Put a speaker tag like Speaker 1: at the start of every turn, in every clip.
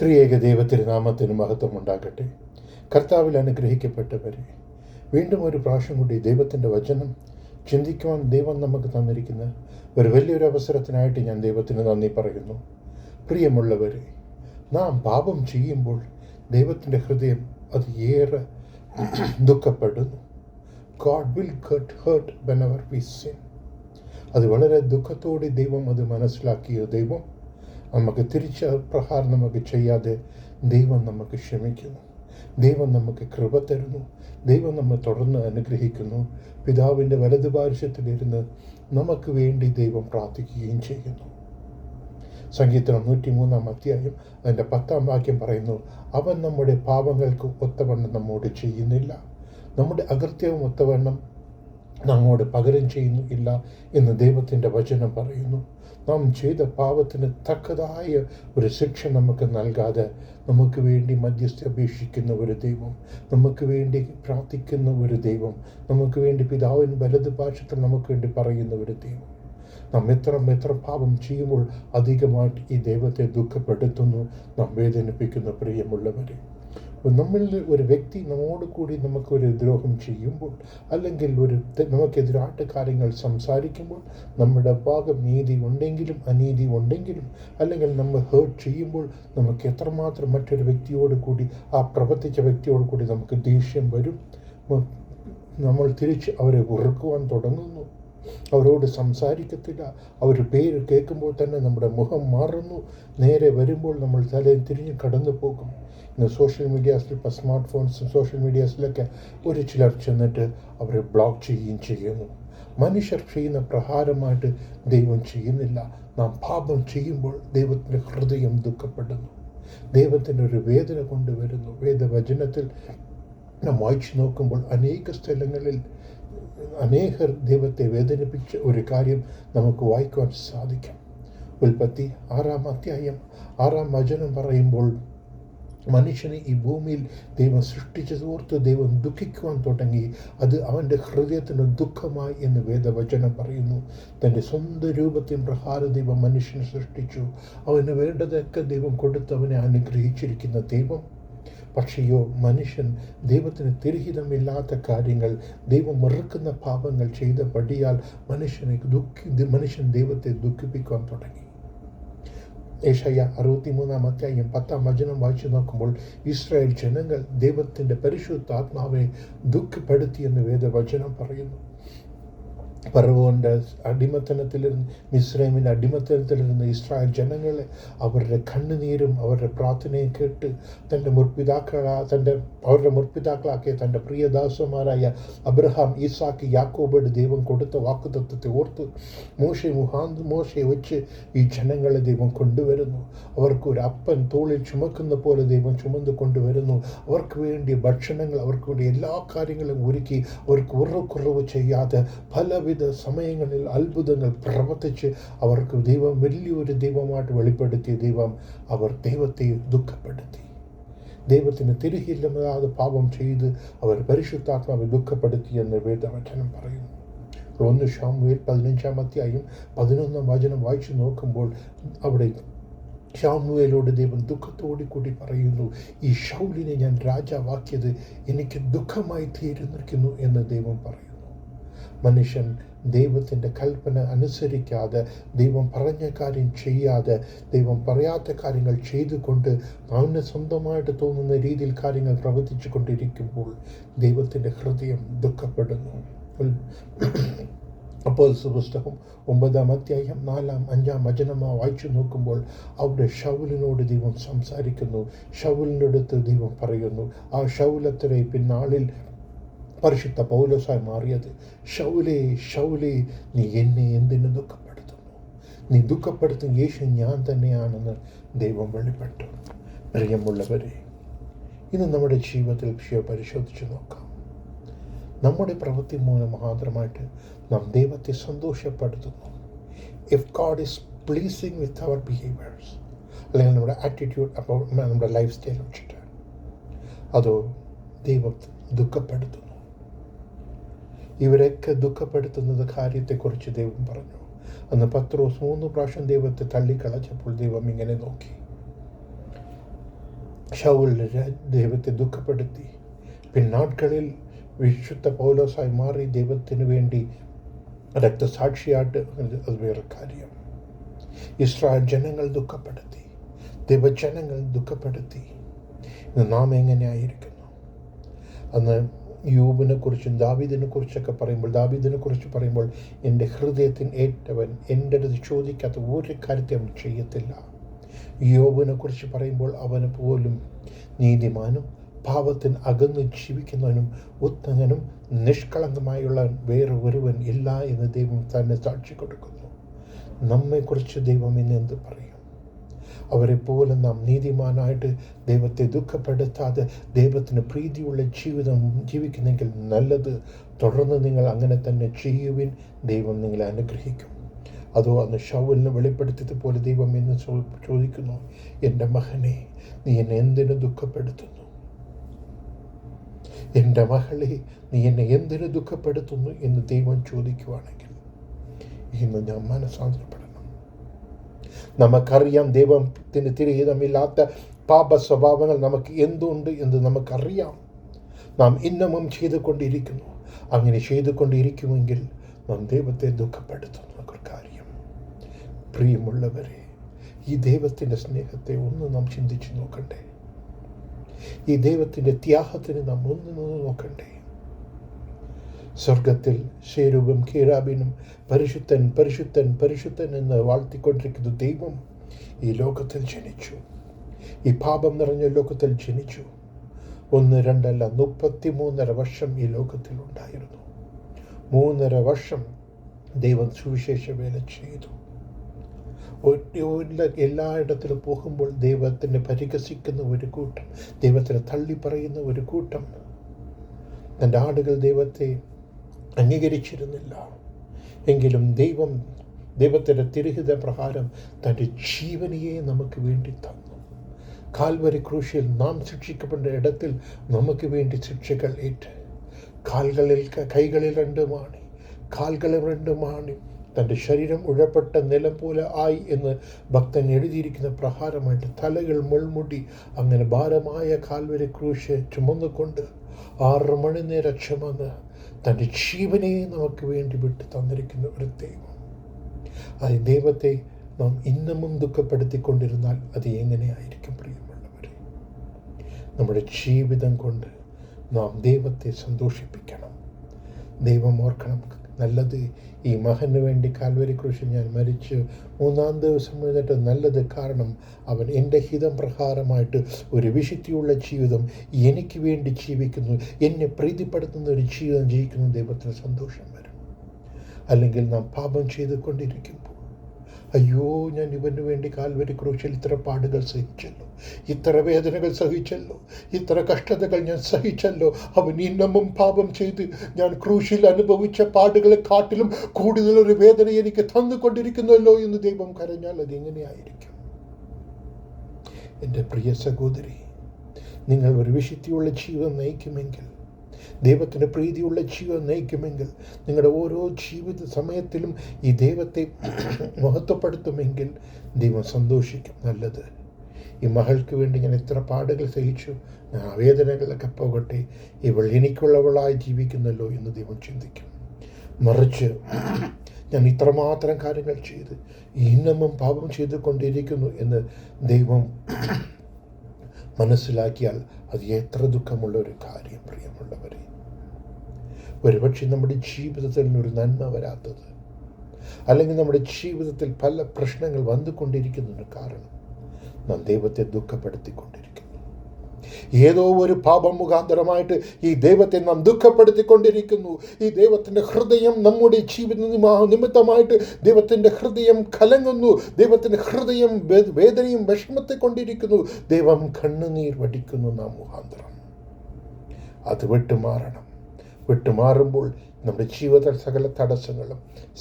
Speaker 1: ത്രിയേക ദൈവത്തിന് നാമത്തിന് മഹത്വം ഉണ്ടാകട്ടെ. കർത്താവിൽ അനുഗ്രഹിക്കപ്പെട്ടവരെ വീണ്ടും ഒരു പ്രാവശ്യം കൂടി ദൈവത്തിന്റെ വചനം ചിന്തിക്കുവാൻ ദൈവം നമുക്ക് തന്നിരിക്കുന്ന ഒരു വലിയൊരു അവസരത്തിനായിട്ട് ഞാൻ ദൈവത്തിന് നന്ദി പറയുന്നു. പ്രിയമുള്ളവരെ നാം പാപം ചെയ്യുമ്പോൾ ദൈവത്തിന്റെ ഹൃദയം അത് ഏറെ ദുഃഖപ്പെടുന്നു. God will get hurt when our we അത് വളരെ ദുഃഖത്തോടെ ദൈവം അത് മനസ്സിലാക്കിയ ദൈവം നമുക്ക് തിരിച്ച പ്രഹാരം നമുക്ക് ചെയ്യാതെ ദൈവം നമുക്ക് ക്ഷമിക്കുന്നു. ദൈവം നമുക്ക് കൃപ തരുന്നു. ദൈവം നമ്മെ തുടർന്ന് അനുഗ്രഹിക്കുന്നു. പിതാവിന്റെ വലതുപാർശ്വത്തിലിരുന്ന് നമുക്ക് വേണ്ടി ദൈവം പ്രാർത്ഥിക്കുകയും ചെയ്യുന്നു. സംഗീതം നൂറ്റി മൂന്നാം അധ്യായം അതിന്റെ പത്താം വാക്യം പറയുന്നു അവൻ നമ്മുടെ പാപങ്ങൾക്ക് ഒത്തവണ്ണം നമ്മോട് ചെയ്യുന്നില്ല. നമ്മുടെ അകൃത്യവും ഒത്തവണ്ണം നമ്മോട് പകരം ചെയ്യുന്നു ഇല്ല എന്ന് ദൈവത്തിന്റെ വചനം പറയുന്നു. നാം ചെയ്ത പാപത്തിന് തക്കതായ ഒരു ശിക്ഷ നമുക്ക് നൽകാതെ നമുക്ക് വേണ്ടി മധ്യസ്ഥ അപേക്ഷിക്കുന്ന ഒരു ദൈവം നമുക്ക് വേണ്ടി പ്രാർത്ഥിക്കുന്ന ഒരു ദൈവം നമുക്ക് വേണ്ടി പിതാവിൻ വലത് ഭാഷത്തിൽ നമുക്ക് വേണ്ടി പറയുന്ന ഒരു ദൈവം. നാം എത്ര എത്ര പാപം ചെയ്യുമ്പോൾ അധികമായിട്ട് ഈ ദൈവത്തെ ദുഃഖപ്പെടുത്തുന്നു. നാം വേദനിപ്പിക്കുന്ന പ്രിയമുള്ളവരെ നമ്മളിൽ ഒരു വ്യക്തി നമ്മോട് കൂടി നമുക്കൊരു ദ്രോഹം ചെയ്യുമ്പോൾ അല്ലെങ്കിൽ ഒരു നമുക്കെതിരാട്ട് കാര്യങ്ങൾ സംസാരിക്കുമ്പോൾ നമ്മുടെ ഭാഗം നീതി ഉണ്ടെങ്കിലും അനീതി ഉണ്ടെങ്കിലും അല്ലെങ്കിൽ നമ്മൾ ഹേർട്ട് ചെയ്യുമ്പോൾ നമുക്ക് എത്രമാത്രം മറ്റൊരു വ്യക്തിയോട് കൂടി ആ പ്രവർത്തിച്ച വ്യക്തിയോട് കൂടി നമുക്ക് ദേഷ്യം വരും. നമ്മൾ തിരിച്ച് അവരെ വെറുക്കുവാൻ തുടങ്ങുന്നു. അവരോട് സംസാരിക്കത്തില്ല. അവർ പേര് കേൾക്കുമ്പോൾ തന്നെ നമ്മുടെ മുഖം മാറുന്നു. നേരെ വരുമ്പോൾ നമ്മൾ തലയിൽ തിരിഞ്ഞ് കടന്നു പോകും ഇന്ന് സോഷ്യൽ മീഡിയാസിൽ ഇപ്പോൾ സ്മാർട്ട് ഫോൺസും സോഷ്യൽ മീഡിയാസിലൊക്കെ ഒരു ചിലർ ചെന്നിട്ട് അവരെ ബ്ലോക്ക് ചെയ്യുകയും ചെയ്യുന്നു. മനുഷ്യർ ചെയ്യുന്ന പ്രഹാരമായിട്ട് ദൈവം ചെയ്യുന്നില്ല. നാം പാപം ചെയ്യുമ്പോൾ ദൈവത്തിന്റെ ഹൃദയം ദുഃഖപ്പെടുന്നു. ദൈവത്തിന്റെ ഒരു വേദന കൊണ്ടുവരുന്നു. വേദവചനത്തിൽ നാം വായിച്ചു നോക്കുമ്പോൾ അനേക സ്ഥലങ്ങളിൽ അനേകർ ദൈവത്തെ വേദനിപ്പിച്ച ഒരു കാര്യം നമുക്ക് വായിക്കുവാൻ സാധിക്കും. ഉൽപ്പത്തി ആറാം അധ്യായം ആറാം വചനം പറയുമ്പോൾ മനുഷ്യനെ ഈ ഭൂമിയിൽ ദൈവം സൃഷ്ടിച്ചതോർത്ത് ദൈവം ദുഃഖിക്കുവാൻ തുടങ്ങി. അത് അവന്റെ ഹൃദയത്തിന് ദുഃഖമായി എന്ന് വേദവചനം പറയുന്നു. തന്റെ സ്വന്തം രൂപത്തിൽ പ്രഹാര ദൈവം മനുഷ്യനെ സൃഷ്ടിച്ചു. അവന് വേണ്ടതൊക്കെ ദൈവം കൊടുത്ത് അവനെ അനുഗ്രഹിച്ചിരിക്കുന്ന ദൈവം. പക്ഷെയോ മനുഷ്യൻ ദൈവത്തിന് തിരഹിതമില്ലാത്ത കാര്യങ്ങൾ ദൈവം മറുക്കുന്ന പാപങ്ങൾ ചെയ്ത പടിയാൽ മനുഷ്യനെ ദുഃഖി മനുഷ്യൻ ദൈവത്തെ ദുഃഖിപ്പിക്കാൻ തുടങ്ങി. ഏഷയ അറുപത്തിമൂന്നാം അധ്യായം പത്താം വചനം വായിച്ചു നോക്കുമ്പോൾ ഇസ്രായേൽ ജനങ്ങൾ ദൈവത്തിന്റെ പരിശുദ്ധാത്മാവിനെ ദുഃഖപ്പെടുത്തിയെന്ന് വേദവചനം പറയുന്നു. പറവോന്റെ അടിമത്തനത്തിലിരുന്ന് മിസ്രൈമിന്റെ അടിമത്തനത്തിലിരുന്ന ഇസ്രായേൽ ജനങ്ങളെ അവരുടെ കണ്ണുനീരും അവരുടെ പ്രാർത്ഥനയും കേട്ട് തന്റെ മുർപിതാക്കളാ തന്റെ അവരുടെ മുർപിതാക്കളാക്കിയ തന്റെ പ്രിയദാസന്മാരായ അബ്രഹാം ഈസാക്ക് യാക്കോബോട് ദൈവം കൊടുത്ത വാക്കുതത്വത്തെ ഓർത്ത് മോശെ മുഹാന്ത് മോശയെ വെച്ച് ഈ ജനങ്ങളെ ദൈവം കൊണ്ടുവരുന്നു. അവർക്ക് ഒരു അപ്പൻ തോളിൽ ചുമക്കുന്ന പോലെ ദൈവം ചുമന്ന് കൊണ്ടുവരുന്നു. അവർക്ക് വേണ്ടി ഭക്ഷണങ്ങൾ അവർക്ക് വേണ്ടി എല്ലാ കാര്യങ്ങളും ഒരുക്കി അവർക്ക് ഉറക്കുറവ് ചെയ്യാതെ പലവിധ സമയങ്ങളിൽ അത്ഭുതങ്ങൾ പ്രവർത്തിച്ച് അവർക്ക് ദൈവം വലിയൊരു ദൈവമായിട്ട് വെളിപ്പെടുത്തിയ ദൈവം അവർ ദൈവത്തെ ദുഃഖപ്പെടുത്തി. ദൈവത്തിന് തിരിഹില്ലതാതെ പാപം ചെയ്ത് അവർ പരിശുദ്ധാത്മാവെ ദുഃഖപ്പെടുത്തി എന്ന് വേദവചനം പറയുന്നു. ഒന്ന് ഷാമുവേൽ പതിനഞ്ചാം അധ്യായം പതിനൊന്നാം വചനം വായിച്ചു നോക്കുമ്പോൾ അവിടെ ഷാമുവേലോട് ദൈവം ദുഃഖത്തോടു കൂടി പറയുന്നു ഈ ഷൗലിനെ ഞാൻ രാജാവാക്കിയത് എനിക്ക് ദുഃഖമായി തീരുന്നിരിക്കുന്നു എന്ന് ദൈവം പറയുന്നു. മനുഷ്യൻ ദൈവത്തിന്റെ കൽപ്പന അനുസരിക്കാതെ ദൈവം പറഞ്ഞ കാര്യം ചെയ്യാതെ ദൈവം പറയാത്ത കാര്യങ്ങൾ ചെയ്തുകൊണ്ട് അവന് സ്വന്തമായിട്ട് തോന്നുന്ന രീതിയിൽ കാര്യങ്ങൾ പ്രവർത്തിച്ചു കൊണ്ടിരിക്കുമ്പോൾ ദൈവത്തിന്റെ ഹൃദയം ദുഃഖപ്പെടുന്നു. അപ്പോൾ പുസ്തകം ഒമ്പതാം അധ്യായം നാലാം അഞ്ചാം വചനമാ വായിച്ചു നോക്കുമ്പോൾ അവിടെ ഷൗലിനോട് ദൈവം സംസാരിക്കുന്നു. ഷൗലിന്റെ അടുത്ത് ദൈവം പറയുന്നു ആ ഷൗലത്രേ പിന്നാളിൽ പരിശുദ്ധ പൗലോസായി മാറിയത് ഷൗലേ ഷൗലേ നീ എന്നെ എന്തിനു ദുഃഖപ്പെടുത്തുന്നു? നീ ദുഃഖപ്പെടുത്തും യേശു ഞാൻ തന്നെയാണെന്ന് ദൈവം വെളിപ്പെട്ടു. പ്രിയമുള്ളവരെ ഇന്ന് നമ്മുടെ ജീവിതത്തിൽ വിഷയം പരിശോധിച്ച് നോക്കാം. നമ്മുടെ പ്രവൃത്തി മൂലം മാത്രമായിട്ട് നാം ദൈവത്തെ സന്തോഷപ്പെടുത്തുന്നു. If God is pleasing with our behaviours അല്ലെങ്കിൽ നമ്മുടെ ആറ്റിറ്റ്യൂഡ് അപ്പോൾ നമ്മുടെ ലൈഫ് സ്റ്റൈൽ വെച്ചിട്ട് അതോ ദൈവം ദുഃഖപ്പെടുത്തുന്നു? ഇവരൊക്കെ ദുഃഖപ്പെടുത്തുന്നത് കാര്യത്തെക്കുറിച്ച് ദൈവം പറഞ്ഞു. അന്ന് പത്രോസ് മൂന്ന് പ്രാവശ്യം ദൈവത്തെ തള്ളിക്കളച്ചപ്പോൾ ദൈവം ഇങ്ങനെ നോക്കി. ഷൗൽ ദൈവത്തെ ദുഃഖപ്പെടുത്തി. പിന്നാട്കളിൽ വിശുദ്ധ പൗലോസായി മാറി ദൈവത്തിന് വേണ്ടി രക്തസാക്ഷിയായിട്ട് അത് വേറെ കാര്യം. ഇസ്രായേൽ ജനങ്ങൾ ദുഃഖപ്പെടുത്തി. ദൈവജനങ്ങൾ ദുഃഖപ്പെടുത്തി. ഇന്ന് നാം എങ്ങനെയായിരിക്കുന്നു? അന്ന് യൂബിനെ കുറിച്ചും ദാവീദിനെ കുറിച്ചൊക്കെ പറയുമ്പോൾ ദാവീദിനെ കുറിച്ച് പറയുമ്പോൾ എന്റെ ഹൃദയത്തിന് ഏറ്റവൻ എന്റെ അടുത്ത് ചോദിക്കാത്ത ഒരു കാര്യത്തെ അവൻ ചെയ്യത്തില്ല. യോബിനെ കുറിച്ച് പറയുമ്പോൾ അവന് പോലും നീതിമാനും പാപത്തിന് അകന്ന് ജീവിക്കുന്നവനും ഉത്തങ്ങനും നിഷ്കളങ്കമായുള്ള വേറെ ഒരുവൻ ഇല്ല എന്ന് ദൈവം തന്നെ സാക്ഷി കൊടുക്കുന്നു. നമ്മെക്കുറിച്ച് ദൈവം ഇന്ന് എന്ത് പറയും? അവരെ പോലെ നാം നീതിമാനായിട്ട് ദൈവത്തെ ദുഃഖപ്പെടുത്താതെ ദൈവത്തിന് പ്രീതിയുള്ള ജീവിതം ജീവിക്കുന്നെങ്കിൽ നല്ലത്. തുടർന്ന് നിങ്ങൾ അങ്ങനെ തന്നെ ചെയ്യുവിൻ. ദൈവം നിങ്ങളെ അനുഗ്രഹിക്കും. അതോ അന്ന് ഷൗലിന് വെളിപ്പെടുത്തിയതുപോലെ ദൈവം എന്ന് ചോദിക്കുന്നു എന്റെ മകനെ നീ എന്നെ എന്തിനു ദുഃഖപ്പെടുത്തുന്നു? എന്റെ മകളെ നീ എന്നെ എന്തിനു ദുഃഖപ്പെടുത്തുന്നു? എന്ന് ദൈവം ചോദിക്കുവാണെങ്കിൽ ഇന്ന് ഞാൻ മനസ്സാന്തരപ്പെടും നമുക്കറിയാം ദൈവത്തിന് തിരഹിതമില്ലാത്ത പാപ സ്വഭാവങ്ങൾ നമുക്ക് എന്തുണ്ട് എന്ന് നമുക്കറിയാം. നാം ഇന്നമും ചെയ്തുകൊണ്ടിരിക്കുന്നു. അങ്ങനെ ചെയ്തുകൊണ്ടിരിക്കുമെങ്കിൽ നാം ദൈവത്തെ ദുഃഖപ്പെടുത്തുന്ന. ഒരു കാര്യം. പ്രിയമുള്ളവരെ ഈ ദൈവത്തിന്റെ സ്നേഹത്തെ ഒന്ന് നാം ചിന്തിച്ചു നോക്കണ്ടേ? ഈ ദൈവത്തിന്റെ ത്യാഗത്തിന് നാം ഒന്ന് നോക്കണ്ടേ? സ്വർഗത്തിൽ ഷേരൂപും കീരാബിനും പരിശുദ്ധൻ പരിശുദ്ധൻ പരിശുദ്ധൻ എന്ന് വാഴ്ത്തിക്കൊണ്ടിരിക്കുന്ന ദൈവം. ഈ ലോകത്തിൽ ജനിച്ചു. ഈ പാപം നിറഞ്ഞ ലോകത്തിൽ ജനിച്ചു. ഒന്ന് രണ്ടല്ല മുപ്പത്തി മൂന്നര വർഷം ഈ ലോകത്തിൽ ഉണ്ടായിരുന്നു. മൂന്നര വർഷം ദൈവം സുവിശേഷ വേല ചെയ്തു. എല്ലായിടത്തിലും പോകുമ്പോൾ ദൈവത്തിനെ പരിഹസിക്കുന്ന ഒരു കൂട്ടം ദൈവത്തിനെ തള്ളി പറയുന്ന ഒരു കൂട്ടം. തന്റെ ആടുകൾ ദൈവത്തെ അംഗീകരിച്ചിരുന്നില്ല. എങ്കിലും ദൈവം ദൈവത്തിന്റെ തിരുഹിത പ്രകാരം തന്റെ ജീവനിയെ നമുക്ക് വേണ്ടി തന്നു. കാൽവരി ക്രൂശിൽ നാം ശിക്ഷിക്കപ്പെട്ട ഇടത്തിൽ നമുക്ക് വേണ്ടി ശിക്ഷകൾ ഏറ്റ്. കാൽകളിൽ കൈകളിൽ രണ്ട് മാണി കാൽകളിൽ രണ്ട് മാണി തന്റെ ശരീരം ഉഴപ്പെട്ട നിലം പോലെ ആയി എന്ന് ഭക്തൻ എഴുതിയിരിക്കുന്ന പ്രകാരമായിട്ട് തലകൾ മുൾമുടി അങ്ങനെ ഭാരമായ കാൽവരി ക്രൂശ് ചുമന്നുകൊണ്ട് ആറ് മണിനേരം ചുമന്ന് തന്റെ ജീവനെ നമുക്ക് വേണ്ടി വിട്ട് തന്നിരിക്കുന്ന ഒരു ദൈവം. ആ ദൈവത്തെ നാം ഇന്നമും ദുഃഖപ്പെടുത്തിക്കൊണ്ടിരുന്നാൽ അത് എങ്ങനെയായിരിക്കും പ്രിയമുള്ളവരെ? നമ്മുടെ ജീവിതം കൊണ്ട് നാം ദൈവത്തെ സന്തോഷിപ്പിക്കണം. ദൈവം ഓർക്കണം നല്ലത്. ഈ മഹന് വേണ്ടി കാൽവരി കൃഷി ഞാൻ മരിച്ചു. മൂന്നാം ദിവസം എഴുന്നിട്ട് നല്ലത് കാരണം അവൻ എന്റെ ഹിതം പ്രകാരമായിട്ട് ഒരു വിശുദ്ധിയുള്ള ജീവിതം എനിക്ക് വേണ്ടി ജീവിക്കുന്നു. എന്നെ പ്രീതിപ്പെടുത്തുന്ന ഒരു ജീവിതം ജീവിക്കുന്ന. ദൈവത്തിന് സന്തോഷം വരും. അല്ലെങ്കിൽ നാം പാപം ചെയ്തുകൊണ്ടിരിക്കുമ്പോൾ അയ്യോ ഞാൻ ഇവന് വേണ്ടി കാൽവരി ക്രൂശിൽ ഇത്ര പാടുകൾ സഹിച്ചല്ലോ. ഇത്ര വേദനകൾ സഹിച്ചല്ലോ. ഇത്ര കഷ്ടതകൾ ഞാൻ സഹിച്ചല്ലോ. അവൻ ഇന്നമും പാപം ചെയ്ത് ഞാൻ ക്രൂശിൽ അനുഭവിച്ച പാടുകളെ കാട്ടിലും കൂടുതലൊരു വേദന എനിക്ക് തന്നുകൊണ്ടിരിക്കുന്നല്ലോ എന്ന് ദൈവം കരഞ്ഞാൽ അതെങ്ങനെയായിരിക്കും? എന്റെ പ്രിയ സഹോദരി നിങ്ങൾ ഒരു വിശുദ്ധിയുള്ള ജീവിതം നയിക്കുമെങ്കിൽ ദൈവത്തിന്റെ പ്രീതിയുള്ള ജീവിതം നയിക്കുമെങ്കിൽ നിങ്ങളുടെ ഓരോ ജീവിത സമയത്തിലും ഈ ദൈവത്തെ മഹത്വപ്പെടുത്തുമെങ്കിൽ ദൈവം സന്തോഷിക്കും. നല്ലത്. ഈ മകൾക്ക് വേണ്ടി ഞാൻ എത്ര പാടുകൾ സഹിച്ചു. ഞാൻ ആവേദനകളൊക്കെ പോകട്ടെ. ഇവൾ എനിക്കുള്ളവളായി ജീവിക്കുന്നല്ലോ എന്ന് ദൈവം ചിന്തിക്കും. മറിച്ച് ഞാൻ ഇത്രമാത്രം കാര്യങ്ങൾ ചെയ്ത് ഇന്നമും പാപം ചെയ്തുകൊണ്ടിരിക്കുന്നു എന്ന് ദൈവം മനസ്സിലാക്കിയാൽ അത് എത്ര ദുഃഖമുള്ള ഒരു കാര്യം പ്രിയമുള്ളവരെ. ഒരുപക്ഷെ നമ്മുടെ ജീവിതത്തിൽ ഒരു നന്മ വരാത്തത് അല്ലെങ്കിൽ നമ്മുടെ ജീവിതത്തിൽ പല പ്രശ്നങ്ങൾ വന്നുകൊണ്ടിരിക്കുന്നതിന് കാരണം നാം ദൈവത്തെ ദുഃഖപ്പെടുത്തിക്കൊണ്ടിരിക്കുന്നു. ഏതോ ഒരു പാപം മുഖാന്തരമായിട്ട് ഈ ദൈവത്തെ നാം ദുഃഖപ്പെടുത്തിക്കൊണ്ടിരിക്കുന്നു. ഈ ദൈവത്തിന്റെ ഹൃദയം നമ്മുടെ ജീവിത നിമിത്തമായിട്ട് ദൈവത്തിന്റെ ഹൃദയം കലങ്ങുന്നു. ദൈവത്തിന്റെ ഹൃദയം വേദനയും വിഷമത്തെ കൊണ്ടിരിക്കുന്നു. ദൈവം കണ്ണുനീർ വടിക്കുന്നു നാം മുഖാന്തരം. അത് വിട്ടുമാറണം. വിട്ടുമാറുമ്പോൾ നമ്മുടെ ജീവിതത്തിൽ സകല തടസ്സങ്ങളും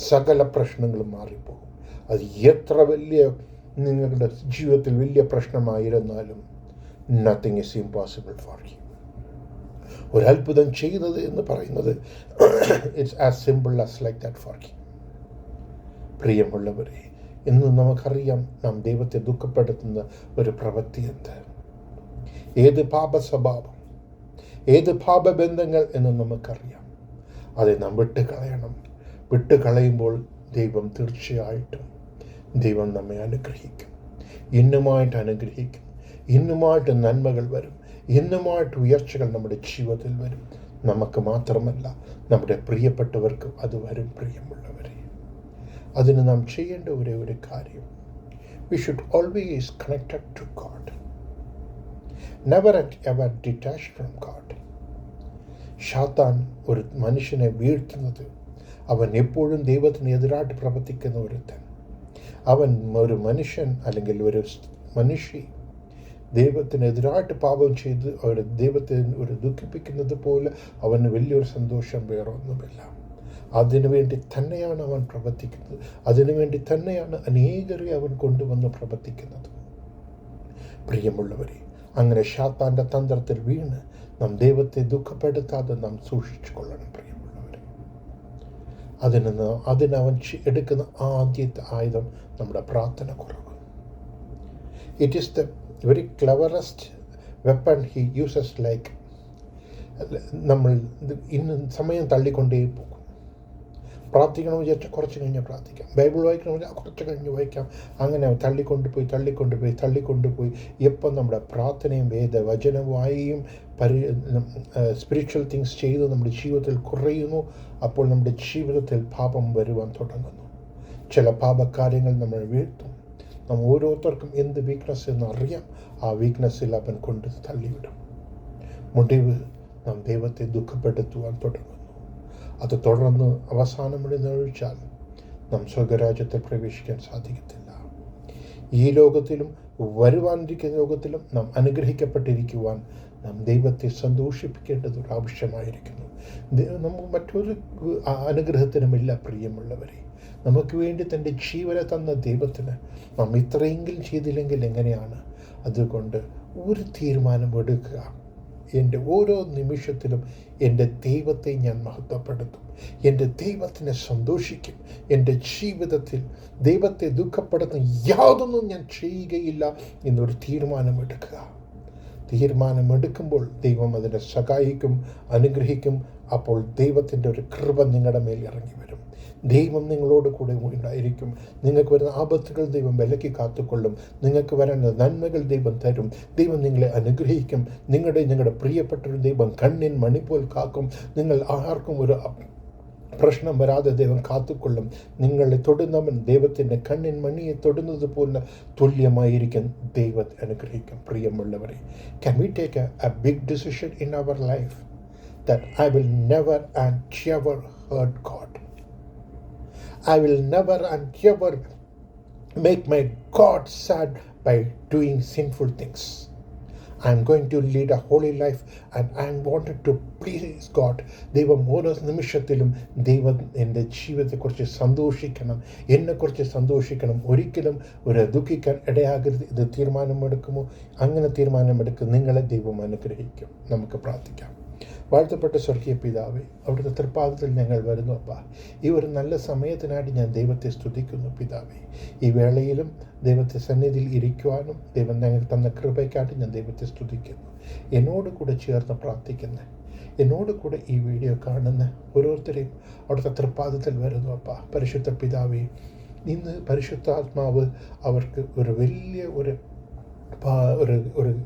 Speaker 1: സകല പ്രശ്നങ്ങളും മാറിപ്പോകും. അത് എത്ര വലിയ നിങ്ങളുടെ ജീവിതത്തിൽ വലിയ പ്രശ്നമായിരുന്നാലും nothing is impossible for you ഒരത്ഭുതം ചെയ്യുന്നത് എന്ന് പറയുന്നത് it's as simple as like that for you പ്രിയമുള്ളവരെ ഇന്ന് നമുക്കറിയാം നാം ദൈവത്തെ ദുഃഖപ്പെടുത്തുന്ന ഒരു പ്രവൃത്തി എന്ത്? ഏത് പാപ സ്വഭാവം ഏത് പാപബന്ധങ്ങൾ എന്ന് നമുക്കറിയാം. അതെ നാം വിട്ട് കളയണം വിട്ട് കളയുമ്പോൾ ദൈവം തീർച്ചയായിട്ടും ദൈവം നമ്മെ അനുഗ്രഹിക്കും. ഇന്നുമായിട്ട് അനുഗ്രഹിക്കും. ഇന്നുമായിട്ട് നന്മകൾ വരും. ഇന്നുമായിട്ട് ഉയർച്ചകൾ നമ്മുടെ ജീവിതത്തിൽ വരും. നമുക്ക് മാത്രമല്ല നമ്മുടെ പ്രിയപ്പെട്ടവർക്കും അത് വരും പ്രിയമുള്ളവരെ. അതിന് നാം ചെയ്യേണ്ട ഒരേ ഒരു കാര്യം. We should always connected to God never at ever detach from God ഷാത്താൻ ഒരു മനുഷ്യനെ വീഴ്ത്തുന്നത്. അവൻ എപ്പോഴും ദൈവത്തിന് എതിരായിട്ട് പ്രവർത്തിക്കുന്ന ഒരുത്തൻ. അവൻ ഒരു മനുഷ്യൻ അല്ലെങ്കിൽ ഒരു മനുഷ്യ ദൈവത്തിനെതിരായിട്ട് പാപം ചെയ്ത് അവരെ ദൈവത്തെ ഒരു ദുഃഖിപ്പിക്കുന്നത് പോലെ അവന് വലിയൊരു സന്തോഷം വേറെ ഒന്നുമില്ല അതിനുവേണ്ടി തന്നെയാണ് അവൻ പ്രവർത്തിക്കുന്നത്. അതിനുവേണ്ടി തന്നെയാണ് അനേകരെ അവൻ കൊണ്ടുവന്ന് പ്രവർത്തിക്കുന്നത്. പ്രിയമുള്ളവരെ അങ്ങനെ ഷാത്താന്റെ തന്ത്രത്തിൽ വീണ് നാം ദൈവത്തെ ദുഃഖപ്പെടുത്താതെ നാം സൂക്ഷിച്ചു കൊള്ളണം പ്രിയമുള്ളവരെ. അതിന് അതിനവൻ എടുക്കുന്ന ആദ്യത്തെ ആയുധം നമ്മുടെ പ്രാർത്ഥന കുറവ്. It is the very cleverest weapon he uses like നമ്മൾ ഇന്ന് സമയം തള്ളിക്കൊണ്ടേ പോകും പ്രാർത്ഥിക്കണമെന്ന് വിചാരിച്ചാൽ കുറച്ച് കഴിഞ്ഞ് പ്രാർത്ഥിക്കാം. ബൈബിൾ വായിക്കണമെന്ന് വെച്ചാൽ കുറച്ച് കഴിഞ്ഞ് വായിക്കാം. അങ്ങനെ തള്ളിക്കൊണ്ടുപോയി തള്ളിക്കൊണ്ടുപോയി തള്ളിക്കൊണ്ടുപോയി. എപ്പം നമ്മുടെ പ്രാർത്ഥനയും വേദവചനവായും പരി സ്പിരിച്വൽ തിങ്സ് ചെയ്ത് നമ്മുടെ ജീവിതത്തിൽ കുറയുന്നു. അപ്പോൾ നമ്മുടെ ജീവിതത്തിൽ പാപം വരുവാൻ തുടങ്ങുന്നു. ചില പാപകാര്യങ്ങൾ നമ്മൾ വീഴ്ത്തും. നാം ഓരോരുത്തർക്കും എന്ത് വീക്ക്നെസ് എന്ന് അറിയാം. ആ വീക്ക്നെസ്സിൽ അവൻ കൊണ്ട് തള്ളിവിടും. മുടിവ് നാം ദൈവത്തെ ദുഃഖപ്പെടുത്തുവാൻ തുടങ്ങുന്നു. അത് തുടർന്ന് അവസാനമിടുന്നൊഴിച്ചാൽ നാം സ്വർഗരാജ്യത്തെ പ്രവേശിക്കാൻ സാധിക്കത്തില്ല. ഈ ലോകത്തിലും വരുവാനിരിക്കുന്ന ലോകത്തിലും നാം അനുഗ്രഹിക്കപ്പെട്ടിരിക്കുവാൻ നാം ദൈവത്തെ സന്തോഷിപ്പിക്കേണ്ടത് ഒരു ആവശ്യമായിരിക്കുന്നു നമുക്ക് മറ്റൊരു അനുഗ്രഹത്തിനുമില്ല പ്രിയമുള്ളവരെ. നമുക്ക് വേണ്ടി തന്റെ ജീവനെ തന്ന ദൈവത്തിന് നാം ഇത്രയെങ്കിലും ചെയ്തില്ലെങ്കിൽ എങ്ങനെയാണ്? അതുകൊണ്ട് ഒരു തീരുമാനം എടുക്കുക. എന്റെ ഓരോ നിമിഷത്തിലും എന്റെ ദൈവത്തെ ഞാൻ മഹത്വപ്പെടുത്തും. എന്റെ ദൈവത്തിനെ സന്തോഷിക്കും. എന്റെ ജീവിതത്തിൽ ദൈവത്തെ ദുഃഖപ്പെടുത്തുന്ന യാതൊന്നും ഞാൻ ചെയ്യുകയില്ല എന്നൊരു തീരുമാനമെടുക്കുക. തീരുമാനമെടുക്കുമ്പോൾ ദൈവം അതിനെ സഹായിക്കും അനുഗ്രഹിക്കും. അപ്പോൾ ദൈവത്തിന്റെ ഒരു കൃപ നിങ്ങളുടെ മേൽ ഇറങ്ങി വരും. ദൈവം നിങ്ങളോട് കൂടെ ഉണ്ടായിരിക്കും. നിങ്ങൾക്ക് വരുന്ന ആപത്തുകൾ ദൈവം വിലക്കി കാത്തുകൊള്ളും. നിങ്ങൾക്ക് വരുന്ന നന്മകൾ ദൈവം തരും. ദൈവം നിങ്ങളെ അനുഗ്രഹിക്കും. നിങ്ങളുടെ നിങ്ങളുടെ പ്രിയപ്പെട്ടൊരു ദൈവം കണ്ണിൻ മണിപോൽ കാക്കും. നിങ്ങൾ ആർക്കും ഒരു പ്രശ്നം വരാതെ ദൈവം കാത്തുകൊള്ളും. നിങ്ങളെ തൊടുന്നവൻ ദൈവത്തിന്റെ കണ്ണിൻ മണിയെ തൊടുന്നത് പോലെ തുല്യമായിരിക്കും ദൈവത്തെ അനുഗ്രഹിക്കും. പ്രിയമുള്ളവരെ can we take a big decision in our life that I will never and ever God God. I will never and ever make my God sad by doing sinful things. I'm going to lead a holy life and I wanted to please God. ദൈവം ഓരോ നിമിഷത്തിലും ദൈവം എന്റെ ജീവിതത്തെക്കുറിച്ച് സന്തോഷിക്കണം. എന്നെക്കുറിച്ച് സന്തോഷിക്കണം. ഒരിക്കലും ഒരു ദുഃഖിക്കാൻ ഇടയാകരുത്. ഇത് തീരുമാനമെടുക്കുമോ? അങ്ങനെ തീരുമാനമെടുക്കും. നിങ്ങളെ ദൈവം അനുഗ്രഹിക്കും. നമുക്ക് പ്രാർത്ഥിക്കാം. വാഴ്ത്തപ്പെട്ട സ്വർഗീയ പിതാവേ അവിടുത്തെ തൃപ്പാദത്തിൽ ഞങ്ങൾ വരുന്നു അപ്പ. ഈ ഒരു നല്ല സമയത്തിനായിട്ട് ഞാൻ ദൈവത്തെ സ്തുതിക്കുന്നു പിതാവേ. ഈ വേളയിലും ദൈവത്തെ സന്നിധിയിൽ ഇരിക്കുവാനും ദൈവം ഞങ്ങൾ തന്ന കൃപയ്ക്കായിട്ട് ഞാൻ ദൈവത്തെ സ്തുതിക്കുന്നു. എന്നോട് കൂടെ ചേർന്ന് പ്രാർത്ഥിക്കുന്ന. എന്നോട് കൂടെ ഈ വീഡിയോ കാണുന്ന ഓരോരുത്തരെയും അവിടുത്തെ തൃപ്പാദത്തിൽ വരുന്നു അപ്പ. പരിശുദ്ധ പിതാവേ ഇന്ന് പരിശുദ്ധാത്മാവ് അവർക്ക് ഒരു വലിയ ഒരു ഒരു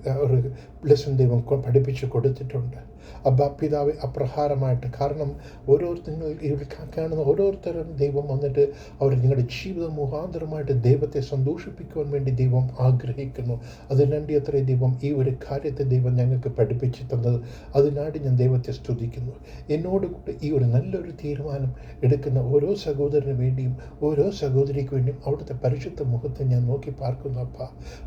Speaker 1: ഒരു ലെസൺ ദൈവം പഠിപ്പിച്ച് കൊടുത്തിട്ടുണ്ട്. അബ്ബാ പിതാവ് അപ്രഹാരമായിട്ട്. കാരണം ഓരോരുത്തർ ഇവിടെ കാണുന്ന ഓരോരുത്തരും ദൈവം വന്നിട്ട് അവർ നിങ്ങളുടെ ജീവിതം മുഖാന്തരമായിട്ട് ദൈവത്തെ സന്തോഷിപ്പിക്കുവാൻ വേണ്ടി ദൈവം ആഗ്രഹിക്കുന്നു. അതിനുവേണ്ടി അത്ര ദൈവം ഈ ഒരു കാര്യത്തെ ദൈവം ഞങ്ങൾക്ക് പഠിപ്പിച്ചു തന്നത്. അതിനായിട്ട് ഞാൻ ദൈവത്തെ സ്തുതിക്കുന്നു. എന്നോട് കൂടെ ഈ ഒരു നല്ലൊരു തീരുമാനം എടുക്കുന്ന ഓരോ സഹോദരന് വേണ്ടിയും ഓരോ സഹോദരിക്ക് വേണ്ടിയും അവിടുത്തെ പരിശുദ്ധ മുഖത്തെ ഞാൻ നോക്കി പാർക്കുന്നു അപ്പ.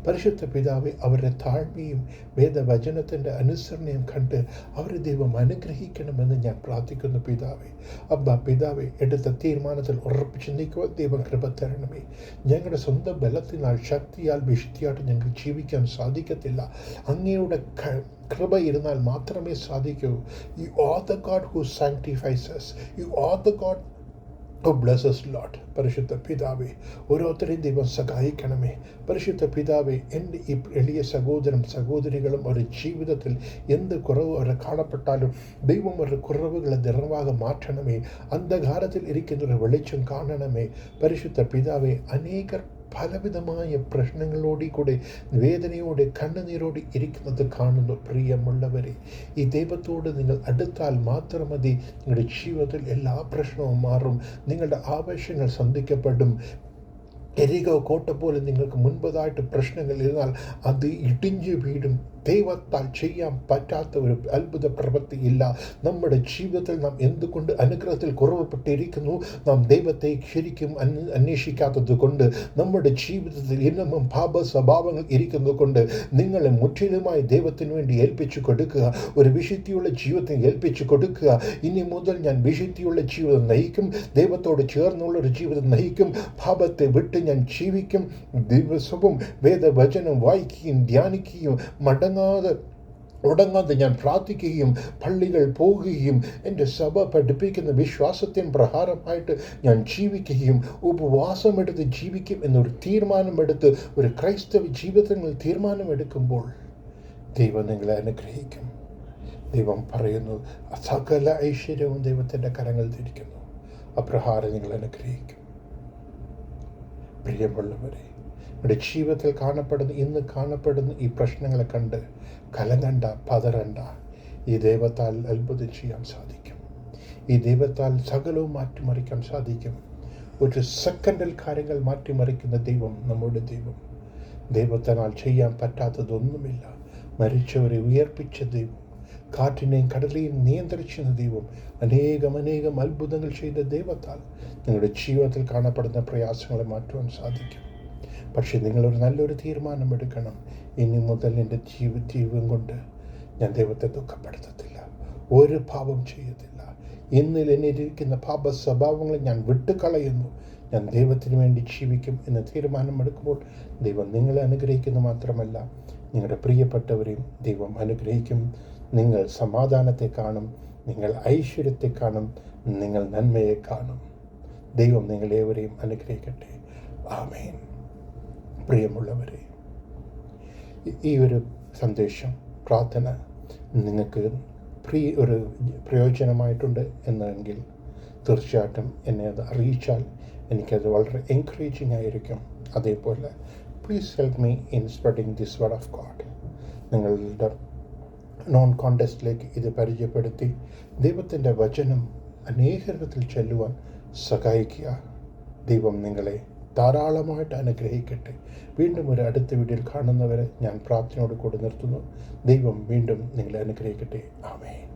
Speaker 1: പരിശുദ്ധ പിതാവെ അവരുടെ താഴ്മയും വേദവചനത്തിന്റെ അനുസരണയും കണ്ട് അവരെ ദൈവം അനുഗ്രഹിക്കണമെന്ന് ഞാൻ പ്രാർത്ഥിക്കുന്നു പിതാവേ. അമ്മ പിതാവെ എടുത്ത തീരുമാനത്തിൽ ഉറപ്പിച്ച് നീക്കുവാൻ ദൈവം കൃപ തരണമേ. ഞങ്ങളുടെ സ്വന്തം ബലത്തിനാൽ ശക്തിയാൽ വിശുദ്ധിയായിട്ട് ഞങ്ങൾക്ക് ജീവിക്കാൻ സാധിക്കത്തില്ല. അങ്ങയുടെ കൃപ ഇരുന്നാൽ മാത്രമേ സാധിക്കൂ. You are the God who sanctifies you are the God oh blesses lot പരിശുദ്ധ പിതാവേ ഓരോരുത്തരെയും ദൈവം സഹായിക്കണമേ പരിശുദ്ധ പിതാവേ എന്റെ ഈ എളിയ സഹോദരം സഹോദരികളും ഒരു ജീവിതത്തിൽ എന്ത് കുറവ് അവർ കാണപ്പെട്ടാലും ദൈവം അവരുടെ കുറവുകളെ നിറവാകെ മാറ്റണമേ അന്ധകാരത്തിൽ ഇരിക്കുന്നൊരു വെളിച്ചം കാണണമേ പരിശുദ്ധ പിതാവേ അനേകർ പലവിധമായ പ്രശ്നങ്ങളോടി കൂടെ വേദനയോടെ കണ്ണുനീരോടെ ഇരിക്കുന്നത് കാണുന്നു പ്രിയമുള്ളവരെ ഈ ദൈവത്തോട് നിങ്ങൾ അടുത്താൽ മാത്രം മതി നിങ്ങളുടെ ജീവിതത്തിൽ എല്ലാ പ്രശ്നവും മാറും. നിങ്ങളുടെ ആവശ്യങ്ങൾ സന്ധിക്കപ്പെടും. എരികോ കോട്ട പോലെ നിങ്ങൾക്ക് മുൻപതായിട്ട് പ്രശ്നങ്ങൾ ഇരുന്നാൽ അത് ഇടിഞ്ഞു വീടും ദൈവത്താൽ ചെയ്യാൻ പറ്റാത്ത ഒരു അത്ഭുത പ്രവൃത്തിയില്ല. നമ്മുടെ ജീവിതത്തിൽ നാം എന്തുകൊണ്ട് അനുഗ്രഹത്തിൽ കുറവപ്പെട്ടിരിക്കുന്നു? നാം ദൈവത്തെ ശരിക്കും അന്വേഷിക്കാത്തത് കൊണ്ട് നമ്മുടെ ജീവിതത്തിൽ ഇന്നും പാപ സ്വഭാവങ്ങൾ ഇരിക്കുന്നത് കൊണ്ട് നിങ്ങളെ മുற்றிലുമായി ദൈവത്തിന് വേണ്ടി ഏൽപ്പിച്ചു കൊടുക്കുക ഒരു വിശുദ്ധിയുള്ള ജീവിതത്തിന് ഏൽപ്പിച്ചു കൊടുക്കുക. ഇനി മുതൽ ഞാൻ വിശുദ്ധിയുള്ള ജീവിതം നയിക്കും ദൈവത്തോട് ചേർന്നുള്ള ഒരു ജീവിതം നയിക്കും പാപത്തെ വിട്ട് ഞാൻ ജീവിക്കും. ദിവസവും വേദവചനം വായിക്കുകയും ധ്യാനിക്കുകയും മടങ്ങാതെ ഉടങ്ങാതെ ഞാൻ പ്രാർത്ഥിക്കുകയും പള്ളികൾ പോകുകയും എന്റെ സഭ പഠിപ്പിക്കുന്ന വിശ്വാസത്തിന് പ്രഹാരമായിട്ട് ഞാൻ ജീവിക്കുകയും ഉപവാസമെടുത്ത് ജീവിക്കും എന്നൊരു തീരുമാനമെടുത്ത് ഒരു ക്രൈസ്തവ ജീവിതങ്ങൾ തീരുമാനമെടുക്കുമ്പോൾ ദൈവം നിങ്ങളെ അനുഗ്രഹിക്കും. ദൈവം പറയുന്നു സകല ഐശ്വര്യവും ദൈവത്തിന്റെ കരങ്ങൾ തിരിക്കുന്നു. അപ്രഹാരം നിങ്ങൾ അനുഗ്രഹിക്കും. പ്രിയമുള്ളവരെ നമ്മുടെ ജീവിതത്തിൽ കാണപ്പെടുന്ന ഇന്ന് കാണപ്പെടുന്ന ഈ പ്രശ്നങ്ങളെ കണ്ട് കലങ്ങണ്ട പതറണ്ട. ഈ ദൈവത്താൽ അത്ഭുതം ചെയ്യാൻ സാധിക്കും. ഈ ദൈവത്താൽ സകലവും മാറ്റിമറിക്കാൻ സാധിക്കും. ഒരു സെക്കൻഡിൽ കാര്യങ്ങൾ മാറ്റിമറിക്കുന്ന ദൈവം നമ്മുടെ ദൈവം. ദൈവത്തിനാൽ ചെയ്യാൻ പറ്റാത്തതൊന്നുമില്ല. മരിച്ചവരെ ഉയർപ്പിച്ച ദൈവം. കാറ്റിനെയും കടലിനെയും നിയന്ത്രിച്ചിരുന്ന ദൈവം. അനേകം അനേകം അത്ഭുതങ്ങൾ ചെയ്ത ദൈവത്താൽ നിങ്ങളുടെ ജീവിതത്തിൽ കാണപ്പെടുന്ന പ്രയാസങ്ങളെ മാറ്റുവാൻ സാധിക്കും. പക്ഷേ നിങ്ങളൊരു നല്ലൊരു തീരുമാനമെടുക്കണം ഇനി മുതൽ എന്റെ ജീവ ജീവൻ കൊണ്ട് ഞാൻ ദൈവത്തെ ദുഃഖപ്പെടുത്തത്തില്ല. ഒരു പാപം ചെയ്യത്തില്ല. ഇന്നിൽ എന്നിരിക്കുന്ന പാപ സ്വഭാവങ്ങളെ ഞാൻ വിട്ടുകളയുന്നു. ഞാൻ ദൈവത്തിന് വേണ്ടി ജീവിക്കും എന്ന തീരുമാനമെടുക്കുമ്പോൾ ദൈവം നിങ്ങളെ അനുഗ്രഹിക്കുന്നു മാത്രമല്ല നിങ്ങളുടെ പ്രിയപ്പെട്ടവരെയും ദൈവം അനുഗ്രഹിക്കും. നിങ്ങൾ സമാധാനത്തെ കാണും. നിങ്ങൾ ഐശ്വര്യത്തെ കാണും. നിങ്ങൾ നന്മയെ കാണും. ദൈവം നിങ്ങളേവരെയും അനുഗ്രഹിക്കട്ടെ. ആമേൻ. പ്രിയമുള്ളവരെ ഈ ഒരു സന്ദേശം പ്രാർത്ഥന നിങ്ങൾക്ക് പ്രിയ ഒരു പ്രയോജനമായിട്ടുണ്ട് എന്നെങ്കിൽ തീർച്ചയായിട്ടും എന്നെ അത് അറിയിച്ചാൽ എനിക്കത് വളരെ എൻകറേജിങ് ആയിരിക്കും. അതേപോലെ please help me in spreading this word of God നിങ്ങളുടെ നോൺ കോണ്ടസ്റ്റിലേക്ക് ഇത് പരിചയപ്പെടുത്തി ദൈവത്തിന്റെ വചനം അനേകരത്തിൽ ചെല്ലുവാൻ സഹായിക്കുക. ദൈവം നിങ്ങളെ ധാരാളമായിട്ട് അനുഗ്രഹിക്കട്ടെ. വീണ്ടും ഒരു അടുത്ത വീഡിയോയിൽ കാണുന്നവരെ ഞാൻ പ്രാർത്ഥനയോട് കൂടി നിർത്തുന്നു. ദൈവം വീണ്ടും നിങ്ങളെ അനുഗ്രഹിക്കട്ടെ. ആമേ